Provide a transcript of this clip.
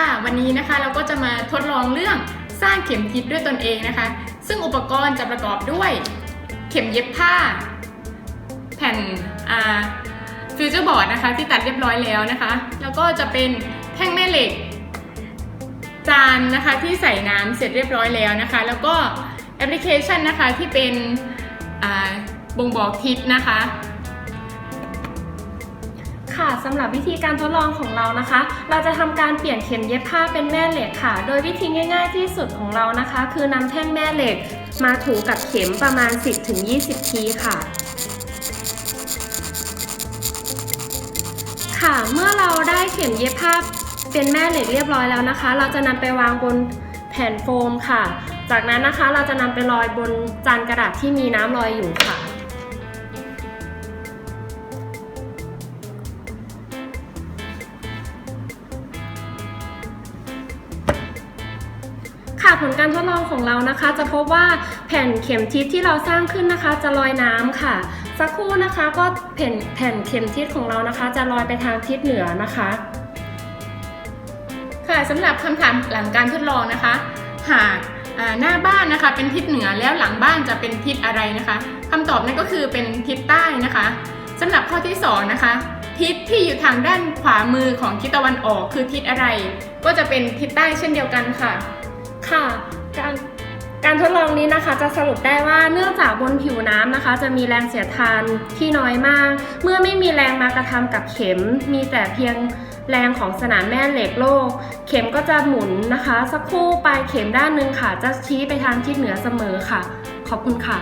ค่ะ วันนี้นะคะเราก็จะมาทดลองเรื่องสร้างเข็มทิศด้วยตนเองนะคะ ซึ่งอุปกรณ์จะประกอบด้วยเข็มเย็บผ้า แผ่นฟิวเจอร์บอร์ดนะคะที่ตัดเรียบร้อยแล้วนะคะ แล้วก็จะเป็นแท่งแม่เหล็ก จานนะคะที่ใส่น้ำเสร็จเรียบร้อยแล้วนะคะ แล้วก็แอปพลิเคชันนะคะที่เป็นบ่งบอกทิศนะคะ ค่ะสำหรับวิธีการทดลองของเรานะคะ เราจะทำการเปลี่ยนเข็มเย็บผ้าเป็นแม่เหล็กค่ะ โดยวิธีง่าย ๆ ที่สุดของเรานะคะ คือนำแท่งแม่เหล็ก มาถูกับเข็มประมาณ 10-20 ทีค่ะค่ะ เมื่อเราได้เข็มเย็บผ้าเป็นแม่เหล็กเรียบร้อยแล้วนะคะ เราจะนำไปวางบนแผ่นโฟมค่ะ จากนั้นนะคะเราจะนำไปลอยบนจานกระดาษที่มีน้ำลอยอยู่ค่ะ ค่ะผลการทดลองของเรานะคะ จะพบว่าแผ่นเข็มทิศที่เราสร้างขึ้นนะคะ จะลอยน้ำค่ะ สักครู่นะคะก็แผ่นแผ่นเข็มทิศของเรานะคะ จะลอยไปทางทิศเหนือนะคะ ค่ะสำหรับคำถามหลังการทดลองนะคะ หากหน้าบ้านนะคะเป็นทิศเหนือแล้วหลังบ้านจะเป็นทิศอะไรนะคะคำตอบนั่นก็คือเป็นทิศใต้นะคะสำหรับข้อที่สองนะคะทิศที่อยู่ทางด้านขวามือของทิศตะวันออกคือทิศอะไร ก็จะเป็นทิศใต้เช่นเดียวกันค่ะ ค่ะ การการทดลองนี้นะคะจะสรุปได้ว่าเนื่องจากบนผิวน้ำนะคะ จะมีแรงเสียดทานที่น้อยมาก เมื่อไม่มีแรงมากระทำกับเข็ม มีแต่เพียงแรงของสนามแม่เหล็กโลก เข็มก็จะหมุนนะคะ สักครู่ปลายเข็มด้านหนึ่งค่ะ จะชี้ไปทางทิศเหนือเสมอค่ะ ขอบคุณค่ะ